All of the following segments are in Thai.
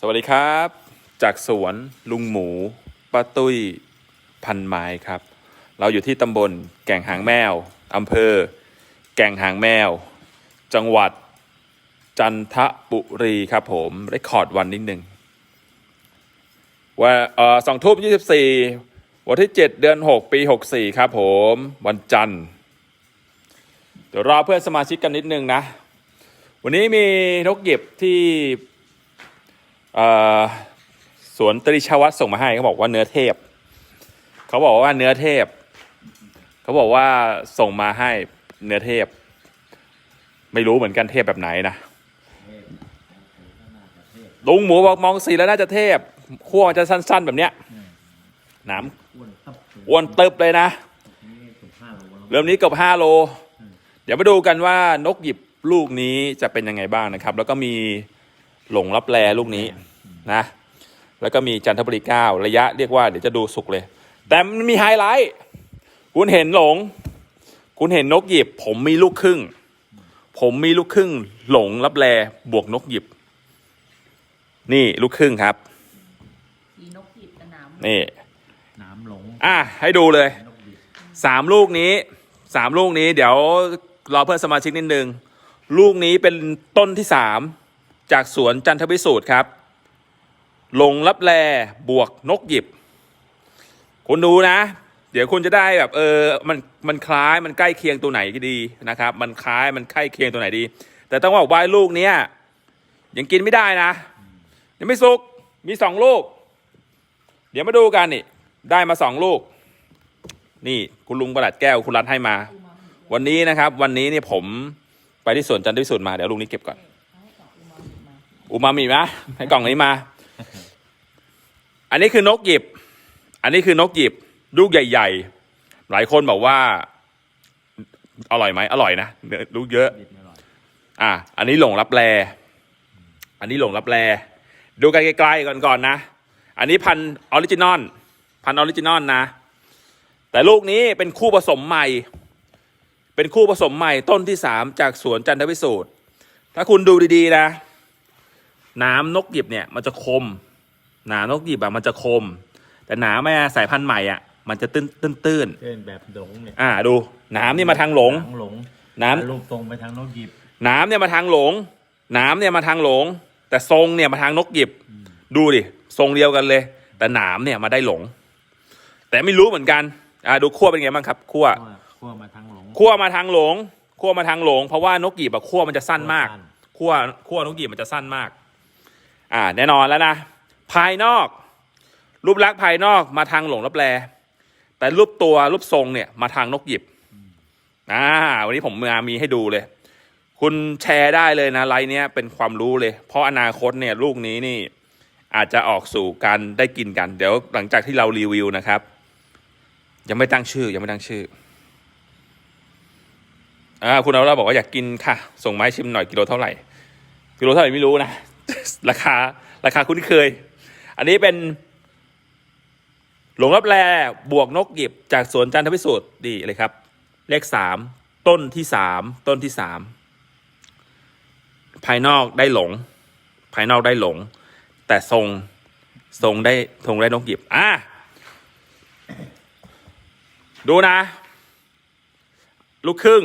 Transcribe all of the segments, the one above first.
สวัสดีครับ จากสวนลุงหมูป้าตุ้ยพันไม้ครับ เราอยู่ที่ตำบลแก่งหางแมวอำเภอ แก่งหางแมว จังหวัดจันทบุรีครับผมเรคคอร์ดวันนิดหนึ่งว่าเออสองทุ่มยี่สิบสี่วันที่เจ็ดเดือนหกปีหกสี่ครับผม วันจันทร์ เดี๋ยวรอเพื่อนสมาชิกกันนิดนึงนะ วันนี้มีนกหยิบที่ สวนตริชวัตส่งมาให้เขาบอกว่าเนื้อเทพ เขาบอกว่าเนื้อเทพ เขาบอกว่าส่งมาให้เนื้อเทพ ไม่รู้เหมือนกันเทพแบบไหนนะลุงหมูบอกมองสีแล้วน่าจะเทพขั้วมันจะสั้น ๆ แบบเนี้ยหนามอ้วนตับอ้วนตึบเลยนะเกือบห้าโลแล้วเริ่มนี้เกือบห้าโล เดี๋ยวมาดูกันว่านกหยิบลูกนี้จะเป็นยังไงบ้างนะครับ แล้วก็มี หลงรับแลลูกนี้นะ แล้วก็มีจันทบุรีเก้าระยะเรียกว่าเดี๋ยวจะดูสุกเลย แต่มันมีไฮไลท์คุณเห็นหลง คุณเห็นนกหยิบ ผมมีลูกครึ่ง ผมมีลูกครึ่ง หลงรับแลบวกนกหยิบ นี่ลูกครึ่งครับสีนกหยิบกระหนามนี่น้ำหลงอะให้ดูเลยนกบิดสามลูกนี้สามลูกนี้ เดี๋ยวรอเพื่อนสมาชิกนิดนึง ลูกนี้เป็นต้นที่สาม จากสวนจันทวิสูตรครับ ลงรับแลบวกนกหยิบ คุณดูนะ เดี๋ยวคุณจะได้แบบเออมันมันคล้ายมันใกล้เคียงตัวไหนดีนะครับ มันคล้ายมันใกล้เคียงตัวไหนดี แต่ต้องบอกว่าลูกเนี้ยยังกินไม่ได้นะยังไม่สุกมีสองลูก เดี๋ยวมาดูกันนี่ ได้มาสองลูก นี่คุณลุงประหลัดแก้วคุณรัฐให้มา วันนี้นะครับ วันนี้เนี่ยผมไปที่สวนจันทร์วิสุทธ์มาเดี๋ยวลุงนี้เก็บก่อน อูมามินะให้กล่องนี้มา อันนี้คือนกหยิบ อันนี้คือนกหยิบลูกใหญ่ ๆ หลายคนบอกว่า อร่อยไหมอร่อยนะลูกเยอะ อะอันนี้หลงรับแลอันนี้หลงรับแลดูกันไกลๆก่อนก่อนนะ อันนี้พันธุ์ออริจินอลพันธุ์ออริจินอลนะ แต่ลูกนี้เป็นคู่ผสมใหม่ เป็นคู่ผสมใหม่ต้นที่สามจากสวนจันทวิสูตรถ้าคุณดูดีๆนะ น้ำนกหยิบเนี่ยมันจะคมหนามนกหยิบอะมันจะคม แต่หนามแม่สายพันธุ์ใหม่อะมันจะตื้นตื้นตื้นเดินแบบหลงเนี่ยๆอ่าดูหนามนี่มาทางหลงางหลงน้ำรูปตรงไปทางนกหยิบน้ำเนี่ยมาทางหลงน้ำเนี่ยมาทางหลง แต่ทรงเนี่ยมาทางนกหยิบ ดูดิทรงเดียวกันเลย แต่หนามเนี่ยมาได้หลง แต่ไม่รู้เหมือนกันอ่าดูขั้วเป็นไงบ้างครับขั้วขั้วขั้วมาทางหลงขั้วมาทางหลงขั้วมาทางหลง เพราะว่านกหยิบอะขั้วมันจะสั้นมากขั้วขั้วนกหยิบมันจะสั้นมาก อ่าแน่นอนแล้วนะ ภายนอก รูปลักษณ์ภายนอกมาทางหลงรับแลแต่รูปตัวรูปทรงเนี่ยมาทางนกหยิบอ่าวันนี้ผมมามีให้ดูเลย คุณแชร์ได้เลยนะไลน์เนี้ยเป็นความรู้เลย เพราะอนาคตเนี่ยลูกนี้นี่อาจจะออกสู่การได้กินกัน เดี๋ยวหลังจากที่เรารีวิวนะครับ ยังไม่ตั้งชื่อ ยังไม่ตั้งชื่ออ่าคุณเอาเราบอกว่าอยากกินค่ะ ส่งไม้ชิมหน่อยกิโลเท่าไหร่ กิโลเท่าไหร่ไม่รู้นะ ราคาราคาคุ้นเคย อันนี้เป็น หลงรับแลบวกนกหยิบจากสวนจันทวิสูตรดีเลยครับ เลขสามต้นที่สามต้นที่สามภายนอกได้หลง ภายนอกได้หลง แต่ทรงทรงได้ทรงได้นกหยิบอะดูนะ ลูกครึ่ง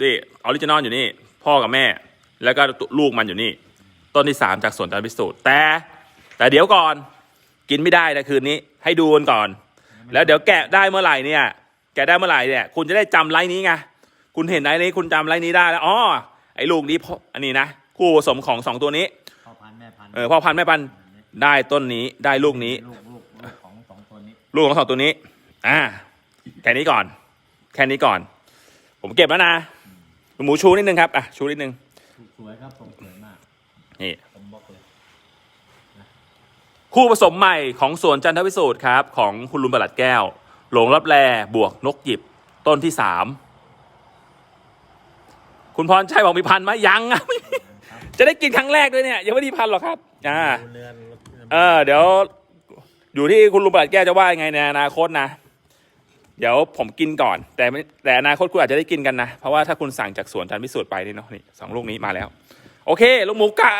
ดิออริจินอลอยู่นี่ พ่อกับแม่ แล้วก็ลูกมันอยู่นี่ ต้นที่สามจากสวนจันทพิสูจน์แต่ แต่เดี๋ยวก่อนกินไม่ได้นะคืนนี้ ให้ดูกันก่อน แล้วเดี๋ยวแกะได้เมื่อไหร่เนี่ย แกะได้เมื่อไหร่เนี่ย คุณจะได้จำไลน์นี้ไงคุณเห็นไลน์นี้คุณจำไลน์นี้ได้แล้วอ๋อไอ้ลูกนี้พ่ออันนี้นะคู่ผสมของสองตัวนี้พ่อพันธุ์แม่พันธุ์เออพ่อพันธุ์แม่พันธุ์ได้ต้นนี้ได้ลูกนี้ ลูกลูกลูกของสองตัวนี้ลูกของสองตัวนี้ อ่า แค่นี้ก่อน แค่นี้ก่อน ผมเก็บแล้วนะ หมูชูนิดนึงครับ อะ ชูนิดนึงลูกสวยครับทรงสวยมาก นี่ผมบอกเลยคู่ผสมใหม่ของสวนจันทวิสูตรครับ ของคุณลุงประหลัดแก้ว หลงรับแลบวกนกหยิบต้นที่สามคุณพรชัยบอกมีพันธุ์ไหมยังอะไม่มีจะได้กินครั้งแรกด้วยเนี่ยยังไม่ได้พันธุ์หรอกครับ อ่าดูเนื้อเออ เดี๋ยว อยู่ที่คุณลุงประหลัดแก้วจะว่ายังไงในอนาคตนะเดี๋ยวผมกินก่อน แต่ไม่แต่อนาคตคุณอาจจะได้กินกันนะ เพราะว่าถ้าคุณสั่งจากสวนจันทวิสูตรไปนี่เนาะนี่สองลูกนี้มาแล้ว โอเคลุงหมูกา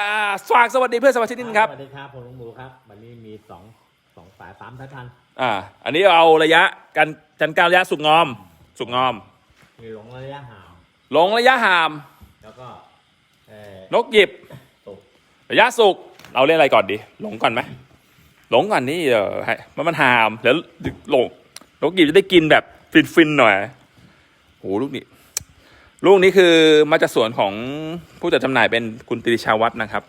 ฝากสวัสดีเพื่อนสมาชิกนิดนึงครับ สวัสดีครับผมลุงหมูครับ วันนี้มีสองสองสายสามสายพันธุ์อ่า อันนี้เอาระยะกันจันก้าวระยะสุกงอม สุกงอม มีหลงระยะห่างหลงระยะหาม แล้วก็เอ่อนกหยิบ ตุกระยะสุกเราเล่นอะไรก่อนดี หลงก่อนไหมหลงก่อนนี่เออให้มันมันหามแล้วหลงนกหยิบจะได้กินแบบฟินๆหน่อยโอ้ลูกนี้ ลูกนี้คือมาจากสวนของผู้จัดจำหน่ายเป็นคุณติริชาวัฒน์นะครับ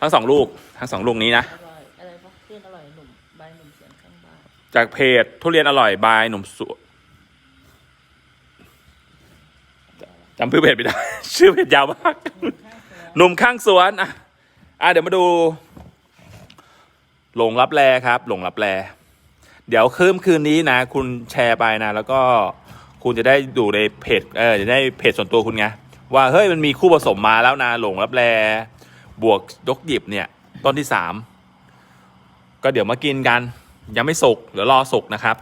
ทั้งสองลูกทั้งสองลูกนี้นะ อร่อยอะไรปะเพื่อนอร่อยหนุ่มใบหนุ่มเสียงข้างบ้านจากเพจทุเรียนอร่อยบายหนุ่มสวนจำชื่อเพจไม่ได้ ชื่อเพจยาวมาก หนุ่มข้างสวนอะอะเดี๋ยวมาดู หลงรับแลครับ หลงรับแลเดี๋ยวคืนคืนนี้นะ คุณแชร์ไปนะ แล้วก็ คุณจะได้ดูในเพจเออจะได้เพจส่วนตัวคุณไงว่าเฮ้ยมันมีคู่ผสมมาแล้วนะหลงรับแลบวกยกหยิบเนี่ย ต้นที่สามก็เดี๋ยวมากินกัน ยังไม่สุกเดี๋ยวรอสุกนะครับ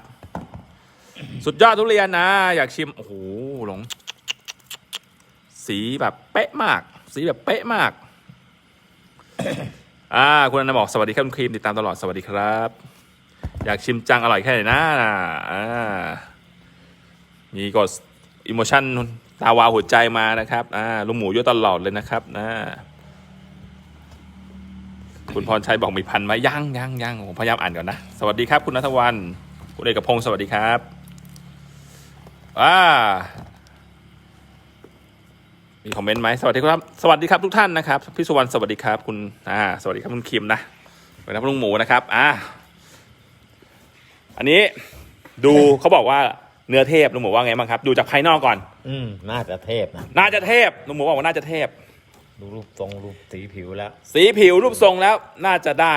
สุดยอดทุเรียนนะ อยากชิม โอ้โหหลง สีแบบเป๊ะมาก สีแบบเป๊ะมาก อ่าคุณอนันต์บอกสวัสดีครับคุณครีมติดตามตลอดสวัสดีครับ อยากชิมจังอร่อยแค่ไหนนะอ่า มีกดอิโมชันตาวาวหัวใจมานะครับอ่าลุงหมูเยอะตลอดเลยนะครับนะคุณพรชัยบอกมีพันไหมยังยังยังผมพยายามอ่านก่อนนะ สวัสดีครับ คุณนัทวัน คุณเอกพงศ์สวัสดีครับอ่ามีคอมเมนต์ไหมสวัสดีครับ สวัสดีครับทุกท่านนะครับพี่สุวรรณสวัสดีครับคุณอ่าสวัสดีครับคุณคิมนะสวัสดีครับลุงหมูนะครับอ่าอันนี้ดูเขาบอกว่า เนื้อเทพลุงหมูว่าไงบ้างครับ ดูจากภายนอกก่อน อืมน่าจะเทพนะน่าจะเทพลุงหมูบอกว่าน่าจะเทพ ดูรูปทรงรูปสีผิวแล้ว สีผิวรูปทรงแล้วน่าจะได้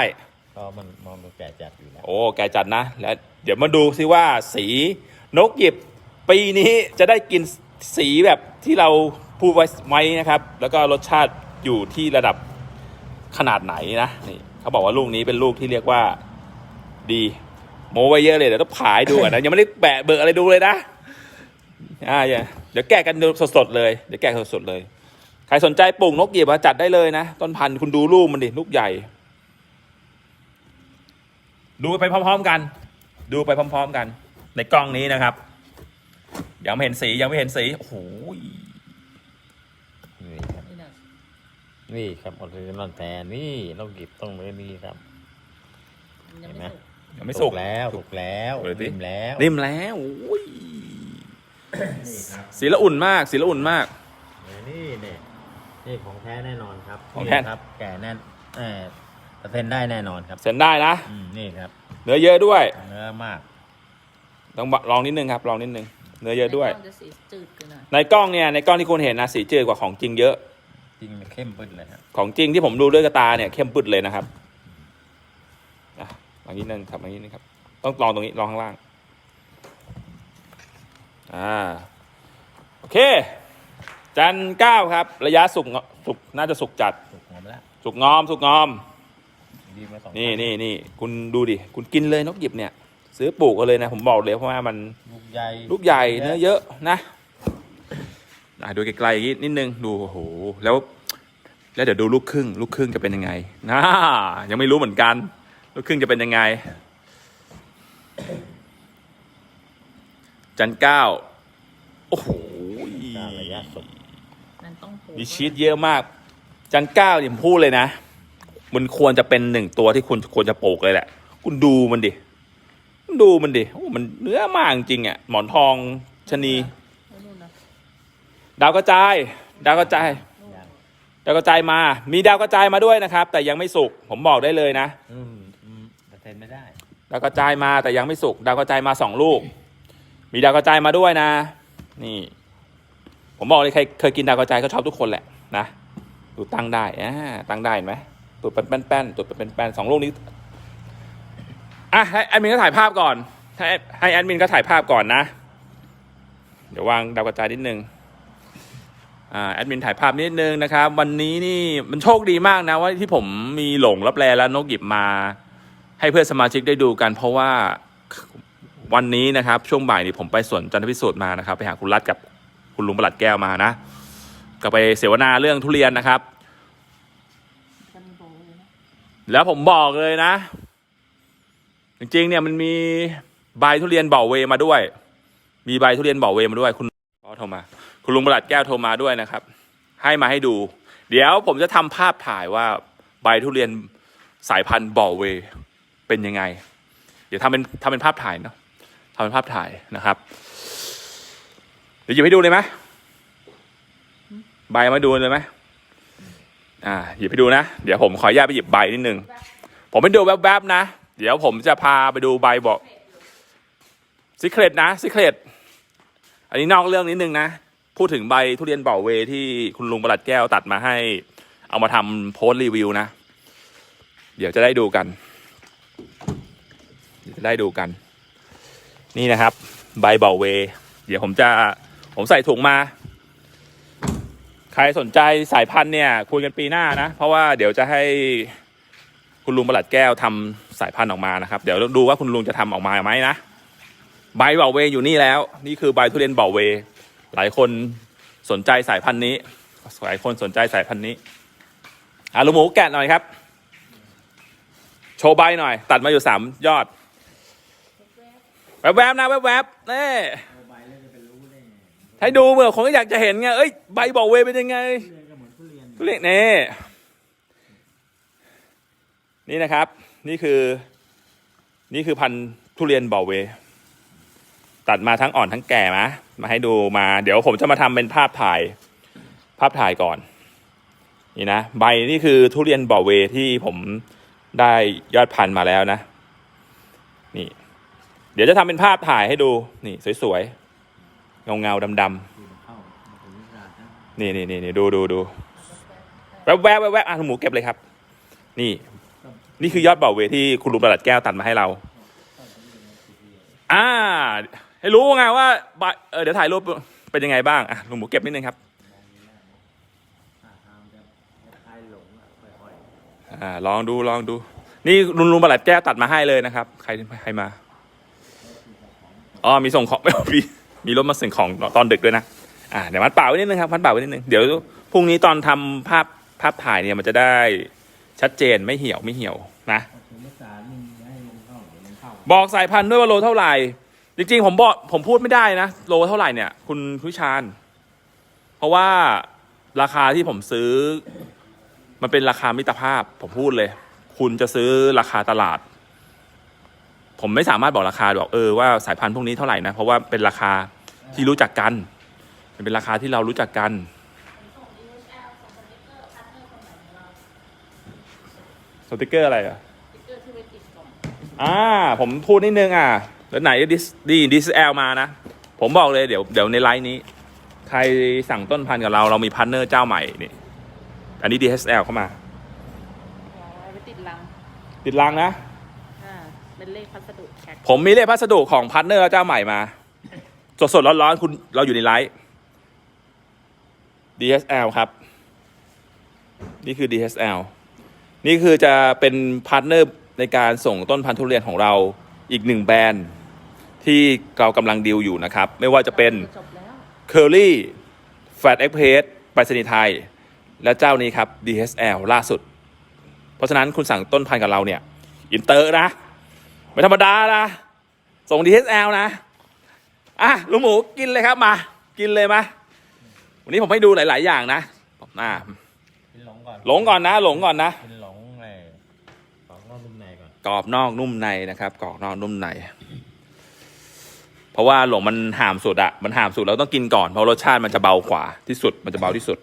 ก็มันมองดูแก่จัดอยู่แล้วโอ้แกจัดนะ แล้ว เดี๋ยวมาดูซิว่าสีนกหยิบ ปีนี้จะได้กินสีแบบที่เราพูดไว้ไว้นะครับ แล้วก็รสชาติอยู่ที่ระดับขนาดไหนนะนี่เขาบอกว่าลูกนี้เป็นลูกที่เรียกว่าดี โมไว้เยอะเลยเดี๋ยวต้องผายดูก่อนนะยังไม่ได้แบะเบอร์อะไรดูเลยนะอ่าอย่าเดี๋ยวแกะกันดูสดๆเลยเดี๋ยวแกะสดๆเลยใครสนใจปลูกนกหยิบอะจัดได้เลยนะต้นพันธุ์คุณดูลูกมันดิลูกใหญ่ ดูไปพร้อม ๆกัน ดูไปพร้อม ๆกัน ในกล้องนี้นะครับ ยังไม่เห็นสียังไม่เห็นสีโอ้โหนี่ครับนี่นะนี่ครับออริจินอลแท้นี่นกหยิบต้องเลยนี่ครับมันยังเห็นไหมไม่สุก ยังไม่สุก แล้วสุกแล้วเปิดดินิ่มแล้วนิ่มแล้วโอ้ยนี่ครับสีละอุ่นมาก สีละอุ่นมาก นี่นี่นี่ของแท้แน่นอนครับของแท้ นี่ครับ แก่แน่นเออเปอร์เซ็นต์ได้แน่นอนครับเซ็นได้นะ อืมนี่ครับเนื้อเยอะด้วย เนื้อมากต้องลองนิดนึงครับ ลองนิดนึง เนื้อเยอะด้วย ในกล้องจะสีจืดกันหน่อยในกล้องเนี่ย ในกล้องที่คุณเห็นนะสีจืดกว่าของจริงเยอะ จริงเข้มปึ๊ดเลยครับของจริงที่ผมดูด้วยกระตาเนี่ยเข้มปึ๊ดเลยนะครับ อะลองนิดนึงครับลองนิดนึงครับ ต้องลองตรงนี้ลองข้างล่าง อ่า โอเค จันเก้าครับ ระยะสุกเงาะสุกน่าจะสุกจัด สุกหอมแล้วสุกงอม สุกงอม ดีมาสองนี่นี่นี่คุณดูดิ คุณกินเลยนกหยิบเนี่ย ซื้อปลูกกันเลยนะ ผมบอกเลยเพราะว่ามันลูกใหญ่ลูกใหญ่เนื้อเยอะนะอะดูไกลๆอย่างนี้นิดนึงดูโอ้โหแล้ว แล้วเดี๋ยวดูลูกครึ่ง ลูกครึ่งจะเป็นยังไงนะยังไม่รู้เหมือนกัน ลูกครึ่งจะเป็นยังไง จันเก้า โอ้โหกล้าระยะสุกมันต้องปลูกมีชีสเยอะมาก จันเก้าเนี่ยผมพูดเลยนะ มันควรจะเป็นหนึ่งตัวที่คุณควรจะปลูกเลยแหละ คุณดูมันดิคุณดูมันดิโอ้มันเนื้อมากจริงๆอะ หมอนทองชะนี แล้วนู่นนะดาวกระจาย ดาวกระจายยังดาวกระจายมา มีดาวกระจายมาด้วยนะครับ แต่ยังไม่สุก ผมบอกได้เลยนะ อืมอืม เป็นไม่ได้ ดาวกระจายมาแต่ยังไม่สุก ดาวกระจายมาสองลูก มีดาวกระจายมาด้วยนะ นี่ ผมบอกเลยใครเคยกินดาวกระจายก็ชอบทุกคนแหละนะ ดูตั้งได้อ่าตั้งได้เห็นไหมตัวเป็นแป้นๆตัวเป็นแป้นๆสองลูกนี้ อะให้แอดมินก็ถ่ายภาพก่อน ให้ให้แอดมินก็ถ่ายภาพก่อนนะ เดี๋ยววางดาวกระจายนิดนึงอ่าแอดมินถ่ายภาพนิดนึงนะครับ วันนี้นี่มันโชคดีมากนะว่าที่ผมมีหลงรับแลแล้วนกหยิบมา ให้เพื่อนสมาชิกได้ดูกัน เพราะว่าวันนี้นะครับช่วงบ่ายนี่ผมไปสวนจันทพิสูจน์มานะครับ ไปหาคุณรัฐกับคุณลุงประหลัดแก้วมานะก็ไปเสวนาเรื่องทุเรียนนะครับ แล้วผมบอกเลยนะ จริงๆเนี่ยมันมีใบทุเรียนเบาเวมาด้วย มีใบทุเรียนเบาเวมาด้วย คุณพ่อโทรมา คุณลุงประหลัดแก้วโทรมาด้วยนะครับ ให้มาให้ดู เดี๋ยวผมจะทำภาพถ่ายว่าใบทุเรียนสายพันธุ์เบาเว เป็นยังไง เดี๋ยวทำเป็นทำเป็นภาพถ่ายเนาะทำเป็นภาพถ่ายนะครับ เดี๋ยวหยิบให้ดูเลยไหมใบมาดูเลยไหมอ่าหยิบไปดูนะ เดี๋ยวผมขออนุญาตไปหยิบใบนิดนึง ผมไปดูแวบๆนะ เดี๋ยวผมจะพาไปดูใบบอกซิเครตนะซิเครตอันนี้นอกเรื่องนิดนึงนะ พูดถึงใบทุเรียนเบาเวที่คุณลุงประหลัดแก้วตัดมาให้ เอามาทำโพสต์รีวิวนะ เดี๋ยวจะได้ดูกันเดี๋ยวจะ ได้ดูกัน นี่นะครับ ใบเบาเว เดี๋ยวผมจะผมใส่ถุงมา ใครสนใจสายพันธุ์เนี่ยคุยกันปีหน้านะ เพราะว่าเดี๋ยวจะให้คุณลุงประหลัดแก้วทำสายพันธุ์ออกมานะครับ เดี๋ยวดูว่าคุณลุงจะทำออกมาไหมนะใบเบาเวอยู่นี่แล้ว นี่คือใบทุเรียนเบาเว หลายคนสนใจสายพันธุ์นี้หลายคนสนใจสายพันธุ์นี้อะลุงหมูแกะหน่อยครับ โชว์ใบหน่อย ตัดมาอยู่สามยอด แวบๆนะแวบๆนี่ให้ดูเมื่อคนก็อยากจะเห็นไง เอ้ยใบบอกเวเป็นยังไงทุเรียนนี่นี่นะครับ นี่คือ นี่คือพันธุ์ทุเรียนบอกเว ตัดมาทั้งอ่อนทั้งแก่มามาให้ดูมา เดี๋ยวผมจะมาทำเป็นภาพถ่าย ภาพถ่ายก่อน นี่นะ ใบนี่คือทุเรียนบอเวที่ผม ได้ยอดพันมาแล้วนะ นี่ เดี๋ยวจะทำเป็นภาพถ่ายให้ดู นี่ สวยๆ เงาเงาๆดำๆนี่นี่นี่นี่ดูดูดูแวบแวบแวบอะหมูเก็บเลยครับ นี่ นี่คือยอดเบาเวที่คุณลุงประหลัดแก้วตัดมาให้เรา อ่า ให้รู้ไงว่าเออเดี๋ยวถ่ายรูปเป็นยังไงบ้างอะลุงหมูเก็บนิดนึงครับ อ่าลองดูลองดู นี่ลุงลุงประหลัดแก้วตัดมาให้เลยนะครับ ใครใครมาอ๋อมีส่งของไมีมีรถมาส่งของตอนดึกด้วยนะอ่าเดี๋ยวมัดเปล่าไว้นิดนึงครับมัดเปล่าไว้นิดนึงเดี๋ยวพรุ่งนี้ตอนทำภาพภาพถ่ายเนี่ยมันจะได้ชัดเจนไม่เหี่ยวไม่เหี่ยวนะบอกสายพันธุ์ด้วยว่าโลเท่าไหร่ จริงๆ ผมบอกผมพูดไม่ได้นะโลเท่าไหร่เนี่ย คุณคุชาน เพราะว่าราคาที่ผมซื้อ มันเป็นราคามิตรภาพ ผมพูดเลย คุณจะซื้อราคาตลาด ผมไม่สามารถบอกราคาบอกเออว่าสายพันธุ์พวกนี้เท่าไหร่นะ เพราะว่าเป็นราคาที่รู้จักกัน มันเป็นราคาที่เรารู้จักกันสติกเกอร์อะไรอะอ่า ผมพูดนิดนึงอะ แล้วไหนดิสดีดิสแอลมานะ ผมบอกเลยเดี๋ยวเดี๋ยวในไลน์นี้ ใครสั่งต้นพันธุ์กับเราเรามีพาร์ทเนอร์เจ้าใหม่นี่ อันนี้ DSL เข้ามา เอาไว้ติดลังติดรังนะ อ่าเป็นเลขพัสดุแท็กผมมีเลขพัสดุของพาร์ทเนอร์เจ้าใหม่มา สดสดๆร้อนๆคุณเราอยู่ในไลฟ์ DSL ครับ นี่คือ DSL นี่คือจะเป็นพาร์ทเนอร์ในการส่งต้นพันธุ์ทุเรียนของเราอีกหนึ่งแบรนด์ ที่เรากำลังดีลอยู่นะครับ ไม่ว่าจะเป็น จบแล้วเคอรี่แฟตเอ็กเพสไปรษณีย์ไทย และเจ้านี้ครับ DSL ล่าสุด เพราะฉะนั้นคุณสั่งต้นพันธุ์กับเราเนี่ย อินเตอร์นะ ไม่ธรรมดานะ ส่ง DSL นะ อะลุงหมูกินเลยครับมา กินเลยมา วันนี้ผมให้ดูหลาย ๆ อย่างนะอ่ากินหลงก่อนหลงก่อนนะ หลงก่อนนะกินหลงไอ้ของนอกนุ่มในก่อนกรอบนอกนุ่มในนะครับกรอบนอกนุ่มใน เพราะว่าหลงมันห่ามสุดอะมันห่ามสุดเราต้องกินก่อนเพราะรสชาติมันจะเบากว่าที่สุดมันจะเบาที่สุด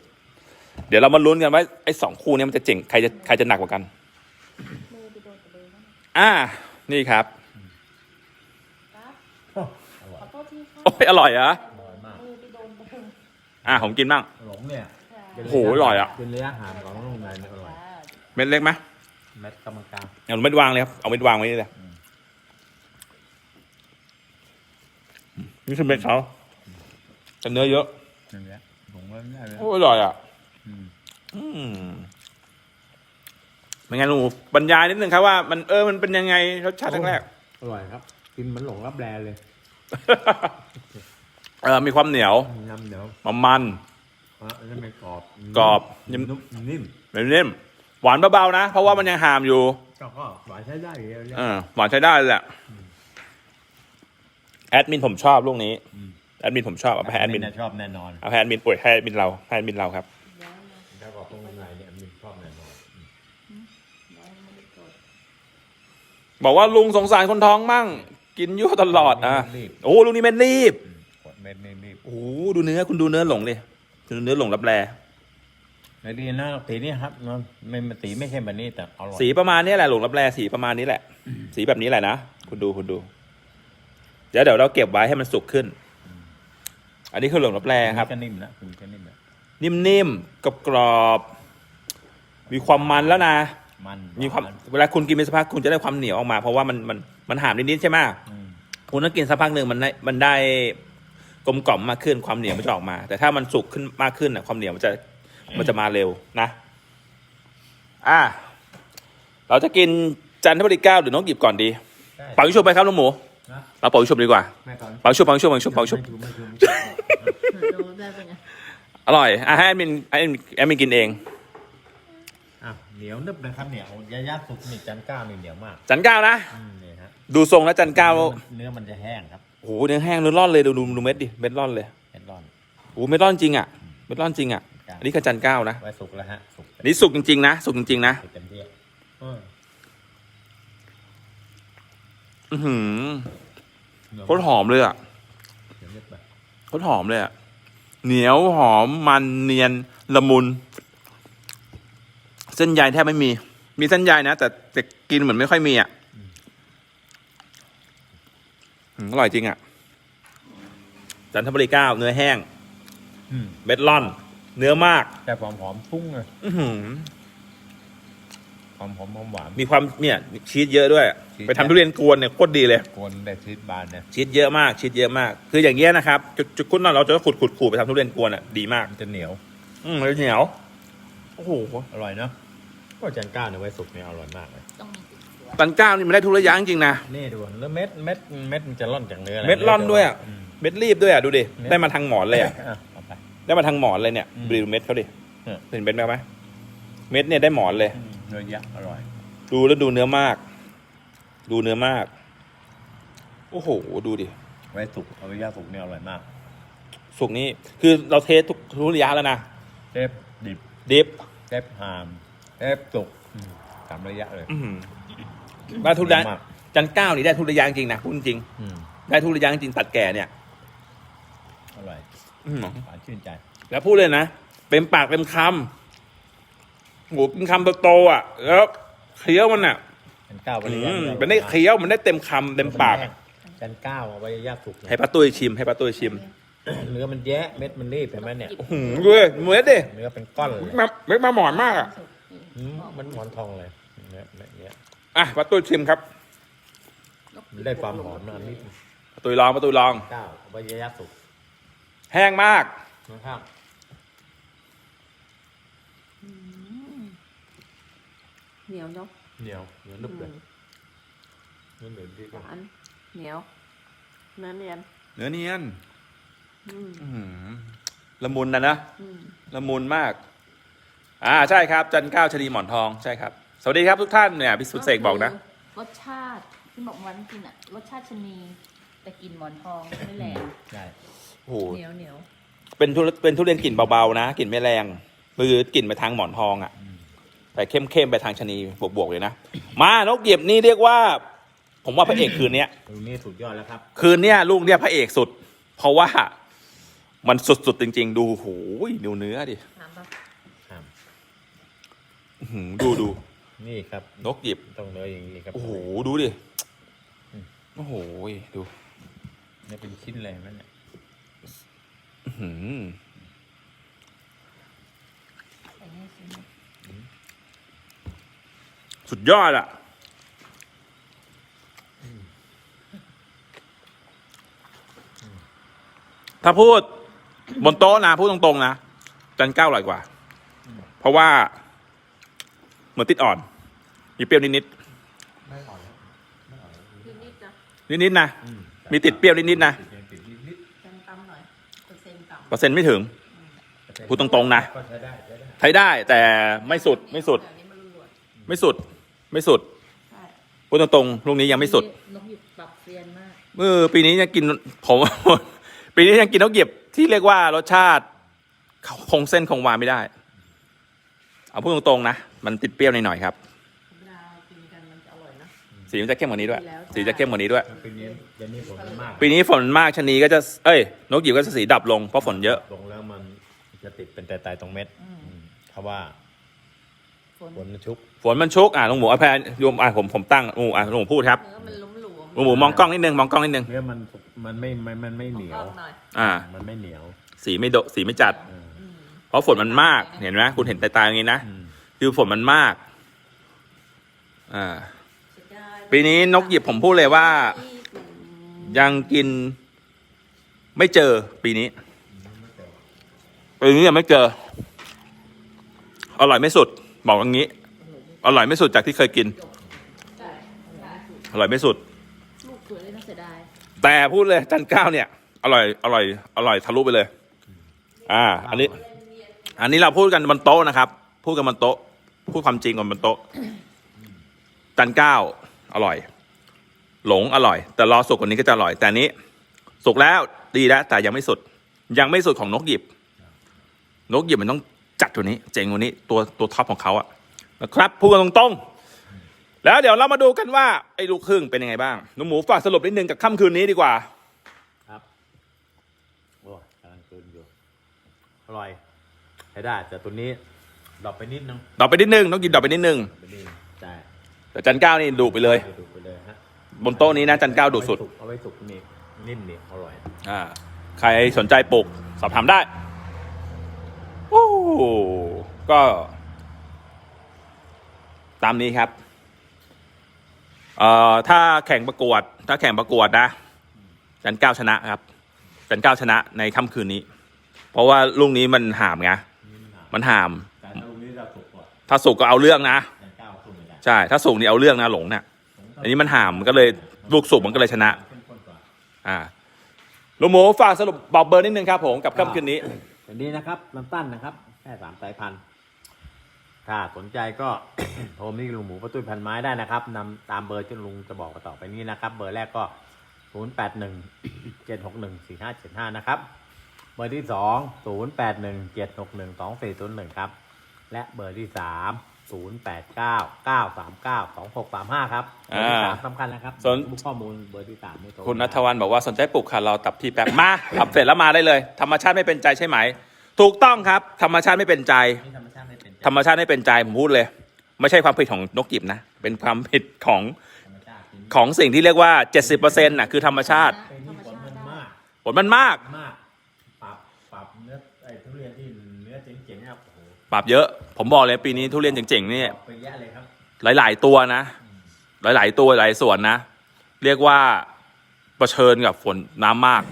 เดี๋ยวเรามาลุ้นกันว่าไอ้สองคู่เนี้มันจะเจ๋งใครจะใครจะหนักกว่ากันมือไปโดนกระเบนอ่า นี่ครับครับอร่อยขอโทษทีค่ะโอ้ยอร่อยเหรออร่อยมากมือไปโดนกระเบนอ่าผมกินบ้าง หลงเนี่ยค่ะเป็นโอ้โหอร่อยอะ เป็นระยะห่างของนุ่มในเนี่ยอร่อยค่ะเม็ดเล็กไหมแมทกรรมการเอาเม็ดวางเลยครับเอาเม็ดวางไว้นี่เลยนี่คือเม็ดเขาแต่เนื้อเยอะอย่างเงี้ยหลงแล้วไม่ได้เลยโอ้ยอร่อยอะอืมอืม เป็นไงลุงหมูบรรยายนิดนึงครับว่ามันเออมันเป็นยังไงรสชาติแรก อร่อยครับ กินเหมันหลงรับแรเลยๆเออมีความเหนียว น้ำเหนียวมันมัน อะแล้วไม่กรอบกรอบนิ่มนิ่มนิ่มๆนิ่มหวานเบาๆนะ เพราะว่ามันยังหามอยู่ ก็ก็หวานใช้ได้อยู่แล้วเนี่ย เออหวานใช้ได้เลยแหละ แอดมินผมชอบลูกนี้ อืม แอดมินผมชอบเอาไปให้แอดมินชอบแน่นอน เอาให้แอดมินป่วยให้แอดมินเราให้แอดมินเราครับ ย้ายมา ถ้าบอกตรงไหนเนี่ยมันชอบแน่นอนอืม ย้ายไม่ได้กด บอกว่าลุงสงสารคนท้องมั่ง กินยั่วตลอดอะรีบโอ้ลุงนี่เม็ดรีบอืมกดเม็ดไม่รีบโอ้ดูเนื้อคุณดูเนื้อหลงเลยดูเนื้อหลงรับแลในดีนะสีนี้ครับมันไม่มันสีไม่ใช่แบบนี้แต่อร่อยสีประมาณนี้แหละหลงรับแลสีประมาณนี้แหละ สีแบบนี้แหละนะคุณดูคุณดูเดี๋ยวเดี๋ยวเราเก็บไว้ให้มันสุกขึ้น อันนี้คือหลงรับแลครับก็นิ่มนะคุณก็นิ่มนะนิ่มๆกรอบๆมีความมันแล้วนะ มันมีความหนเวลาคุณกินไปสักพักคุณจะได้ความเหนียวออกมา เพราะว่ามันมันมันหามนิดๆใช่ไหมอืมคุณต้องกินสักพักหนึ่งมันได้มันได้กลมกล่อมมากขึ้นความเหนียวมันจะออกมา แต่ถ้ามันสุกขึ้นมากขึ้นอะ ความเหนียวมันจะมันจะมาเร็วนะ อะเราจะกินจันทบุรีเก้าหรือนกหยิบก่อนดีได้เป่ายิงฉุบไปครับลุงหมูนะเราเป่ายิงฉุบดีกว่าแม่ก่อนเป่ายิงฉุบเป่ายิงฉุบเป่ายิงฉุบเป่ายิงฉุบไม่ถูกไม่ถูกไม่ถูกดูได้เป็นไงอร่อยอะให้แอดมินให้แอดมินแอดมินกินเองอะ เหนียวนึบนะครับเหนียวยายาสุกนี่จันก้าวนี่เหนียวมากจันเก้านะอืมนี่ฮะดูทรงแล้วจันเก้าเนื้อมันจะแห้งครับโอ้โหเนื้อแห้งเนื้อร่อนเลยดูดูดูเม็ดดิเม็ดร่อนเลยเม็ดร้อนโอ้โหเม็ดร่อนจริงอะเม็ดร่อนจริงอะอันนี้คือจันเก้านะไว้สุกแล้วฮะสุกอันนี้สุกจริงๆนะสุกจริงๆนะสุกเต็มที่เอออือหือเหนียวโคตรหอมเลยอะเหนียวนึบไปโคตรหอมเลยอะเหนียวหอมมันเนียนละมุน เส้นใยแทบไม่มี มีเส้นใยนะแต่แต่กินเหมือนไม่ค่อยมีอะอืมอร่อยจริงอะจันทบุรีเก้าเนื้อแห้งอืมเม็ดร่อน เนื้อมาก แต่หอมหอมๆฟุ้งเลยอื้อหือหอมหอมหอมหวาน มีความเนี่ยชีสเยอะด้วยชีสไปทำทุเรียนกวนเนี่ยโคตรดีเลยกวนได้ชีสบานเนี่ยชีสเยอะมากชีสเยอะมาก คืออย่างเงี้ยนะครับ จุดจุดคุณนอนเราจะขุดขุดขูดไปทำทุเรียนกวนอะดีมากมันจะเหนียว อืมเหนียว โอ้โห อร่อยเนาะ ก็จันก้าวเนี่ยไว้สุกเนี่ยอร่อยมากเลยต้องมีติดตัวตันเก้านี่มันได้ทุเรียนจริงๆนะ นี่ดูแล้วเม็ดเม็ดเม็ดมันจะร่อนจากเนื้อเม็ดร่อนด้วยอะม เม็ดรีบด้วยอะดูดิ เม็ด ได้มาทางหมอนเลยอะ อะเอาไป ได้มาทางหมอนเลยเนี่ยอืมดูเม็ดเขาดิเออเห็นเม็ดไหมไหมเม็ดเนี่ยได้หมอนเลย อืมเนื้อยักษ์อร่อย ดูแล้วดูเนื้อมาก ดูเนื้อมาก โอ้โห ดูดิ ไว้สุกเอาไว้ย่างสุกเนี่ยอร่อยมากสุกนี้คือเราเทสทุกทุเรียนแล้วนะ เทปดิบ ดิฟ เทปฮาม เทปสุกอืมสามระยะเลยอื้อหือได้ทุเรียนมากจันเก้านี่ได้ทุเรียนจริงนะพูดจริงอืมได้ทุเรียนจริงตัดแก่เนี่ยอร่อยอื้อหือหวานชื่นใจ แล้วพูดเลยนะเต็มปากเต็มคำโหกินคำโตๆอะ แล้วเคี้ยวมันอะจันก้าวอืไว้ย่างมมันได้เคี้ยวมันได้เต็มคำเต็มปากอะจันก้าวเอาไว้ย่างสุกให้ป้าตุ้ยชิม ให้ป้าตุ้ยชิมเนื้อมันแยะเม็ดมันรีบเห็นไหมเนี่ย อื้อหือดูเลยเม็ดดิเนื้อเป็นก้อนเลยมาเม็ดมาหมอนมากอะอื มมันหมอนทองเลยเนื้อเนื้อเนี้ยอะป้าตุ้ยชิมครับ มันได้ความหอมนะนิดป้าตุ้ยลองป้าตุ้ยลองก้าวเอาไว้ย่างสุกแห้งมากนะครับเหนียวเนาะเหนียวเหนียวนึบเลยเนื้อเหนียวดีหวานเหนียวเนื้อเนียนเนื้อเนียนอืมอื้อหือละมุนนะนะอืมละมุนมาก อ่าใช่ครับจันเก้าชะนีหมอนทองใช่ครับ สวัสดีครับทุกท่านเนี่ยพิสุทธิ์เสกบอกนะ รสชาติที่บอกวันกินอะรสชาติชะนีแต่กลินหมอนทองไม่แรงใช่ โอ้โหเหนียวเหนียวเป็นทุเป็นทุเรียนกลิ่นเบาๆนะกลิ่นไม่แรงคือกลิ่นไปทางหมอนทองอะอืมแต่เข้มๆไปทางชะนีบวกๆเลยนะ มานกเหยียบนี่เรียกว่า ผมว่าพระเอกคืนเนี้ย ตรงนี้สุดยอดแล้วครับ คืนเนี้ยลูกเนี้ยพระเอกสุด เพราะว่ามันสุดๆจริง ๆ ดูโหยดูเนื้อดิ ๆน้ำปะ ครับ อื้อ หือดูดูนี่ครับนกหยิบต้องเนื้ออย่างนี้ครับโอ้โหดูดิอืมโอ้โหดูเนี่ยเป็นชิ้นเลยนั่นเนี่ยอื้อหือใส่ให้ชิมสุดยอดอะถ้าพูดบนโต๊ะนะพูดตรงๆนะจันเก้าอร่อยกว่า เพราะว่า เหมือนติดอ่อน มีเปรี้ยวนิดไม่อ่อนแล้วไม่อ่อนแล้วนิดนิดๆนะๆนิดๆนะ อืมีติดเปรี้ยวนิดๆนะ ติดติดนิดเต็มตั้มหน่อยเปอร์เซ็นต์ต่ำเปอร์เซ็นต์ไม่ถึง ๆพูดตรงๆนะ ก็ใช้ได้ใช้ได้ใช้ได้แต่ไม่สุดไม่สุด อันนี้มันล้วนไม่สุด ไม่สุดใช่พูดตรงๆลูกนี้ยังไม่สุด นกหยิบปรับเซียนมากเออปีนี้ยังกินผม ปีนี้ยังกินนกหยิบที่เรียกว่ารสชาติคงเส้นคงวาไม่ได้ เอาพูดตรงๆนะ มันติดเปรี้ยวหน่อยๆครับธรรมดากินกันมันจะอร่อยนะ สีมันจะเข้มกว่านี้ด้วย แล้วสีจะเข้มกว่านี้ด้วย ปีนี้เดี๋ยวนี้ฝนมันมากปีนี้ฝนมากชะนีก็จะ เอ้ย นกหยิบก็จะสีดับลงเพราะฝนเยอะ ลงแล้วมันจะติดเป็นแต่ตายตรงเม็ดอืมอืมเพราะว่าฝนฝนมันชุกฝนมันชุก อะลุงหมูเอาแพนโยมอะผมผมตั้งลุงหมูอะลุงหมูพูดครับเนื้อมันหลุมหลวมลุงหมูมองกล้องนิดนึงมองกล้องนิดนึงเนื้อมันมันไม่มันมันไม่เหนียวหน่อย อ่า มันไม่เหนียว สีไม่โดสีไม่จัดเอออืมเพ ราะฝนมันมาก เห็นไหมคุณเห็นตายๆอย่างนี้นะอืมคือฝนมันมาก อ่าเสียดายปีนี้นกหยิบผมพูดเลยว่า ยังกิน ไม่เจอ ปีนี้ ปีนี้ยังไม่เจอ อร่อยไม่สุด บอกอย่างนี้ อร่อยไม่สุดจากที่เคยกินใช่ใช่อร่อยไม่สุดลูกสวยเลยน่าเสียดายแต่พูดเลยจันเก้าเนี่ย อร่อย อร่อย อร่อยทะลุไปเลย อ่า อันนี้ อันนี้เราพูดกันบนโต๊ะนะครับ พูดกันบนโต๊ะ พูดความจริงกันบนโต๊ะจันเก้าอร่อย หลงอร่อย แต่รอสุกกว่านี้ก็จะอร่อย แต่อันนี้ สุกแล้วดีแล้วแต่ยังไม่สุด ยังไม่สุดของนกหยิบ นกหยิบมันต้องจัดตัวนี้ เจ๋งกว่านี้ ตัวตัวท็อปของเขาอะนะครับพูดกันตรงๆแล้วเดี๋ยวเรามาดูกันว่าไอ้ลูกครึ่งเป็นยังไงบ้างหนุ่มหมูฝากสรุปนิดนึงกับค่ำคืนนี้ดีกว่า ครับโอ้ยกำลังกินอยู่อร่อย ใช้ได้แต่ตัวนี้ดรอปไปนิดนึงดอกไปนิดนึงต้องกินดอกไปนิดนึงไปนิดนึงใช่แต่จันเก้านี่ดูไปเลย ดูไปเลยฮะบนโต๊ะนี้นะจันเก้าดูสุด เอาไว้สุกนี่นิ่มนี่อร่อย อ่า ใครสนใจปลูกสอบถามได้โอ้ก็ ตามนี้ครับ เอ่อถ้าแข่งประกวด ถ้าแข่งประกวดนะ จันเก้าชนะครับ จันเก้าชนะในค่ำคืนนี้ เพราะว่าลูกนี้มันห่ามไง มันห่าม แต่ถ้าลูกนี้เราสุกกว่าถ้าถ้าสุกก็เอาเรื่องนะ แต่ก้าวสู้ไม่ได้ใช่ ถ้าสุกนี่เอาเรื่องนะหลงเนี่ย อันนี้มันห่ามมันก็เลยลูกสุกมันก็เลยชนะ เข้มข้นกว่า อ่าลุงหมูฝากสรุปบอกเบอร์นิดนึงครับผมกับค่ำคืนนี้อันนี้นะครับลำตั้นนะครับ แค่สามสายพันธุ์ถ้าสนใจก็ โทรมาที่ลุงหมูประตุ้ยพันไม้ได้นะครับนำตามเบอร์ที่ลุงจะบอกต่อไปนี้นะครับ เบอร์แรกก็ 0 8 1 7 6 1 4 5 7 5 นะครับ เบอร์ที่2 0 8 1 7 6 1 2 4 0 1ครับ และเบอร์ที่3 0 8 9 9 3 9 2 6 3 5ครับเบอร์ที่สามสำคัญนะครับส่วนบุกข้อมูลเบอร์ที่สามไม่โทรคุณนัทวันบอกว่าสนใจปลูกค่ะเราตับที่แป๊บมาตับเสร็จแล้วมาได้เลย ธรรมชาติไม่เป็นใจใช่ไหม ถูกต้องครับ ธรรมชาติไม่เป็นใจนี่ธรรมชาติไม่เป็นใจธรรมชาติไม่เป็นใจผมพูดเลย ไม่ใช่ความผิดของนกกิบนะ เป็นความผิดของธรรมชาติจริงของสิ่งที่เรียกว่า 70%น่ะคือธรรมชาติเป็นที่ผลมันมากผลมันมาก มาก ปรับปรับ เนื้อไอ้ทุเรียนที่เนื้อเจ๋งๆนะครับโอ้โหปรับเยอะ ผมบอกเลยปีนี้ทุเรียนเจ๋งๆนี่ปรับไปเยอะเลยครับ หลาย ๆ ตัวนะ หลาย ๆ ตัวหลายส่วนนะ เรียกว่าเผชิญกับฝนน้ำมาก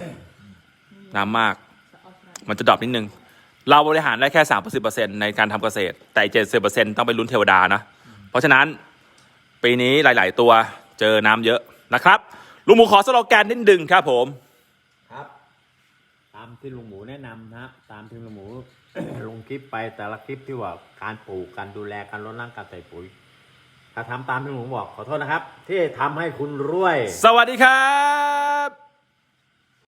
น้ำมาก มันจะดรอปนิดนึง เราบริหารได้แค่สามสิบเปอร์เซ็นในการทำเกษตร แต่เจ็ดสิบเปอร์เซ็นต้องไปลุ้นเทวดานะ เพราะฉะนั้นปีนี้หลาย ๆ ตัวเจอน้ำเยอะนะครับลุงหมูขอสโลแกนนิดดึงครับผมครับตามที่ลุงหมูแนะนำนะฮะตามที่ลุงหมู ลงคลิปไปแต่ละคลิปที่ว่าการปลูกการดูแลการลดน้ำการใส่ปุ๋ย ถ้าทำตามที่ลุงหมูบอกขอโทษนะครับ ที่ทำให้คุณรวย สวัสดีครับ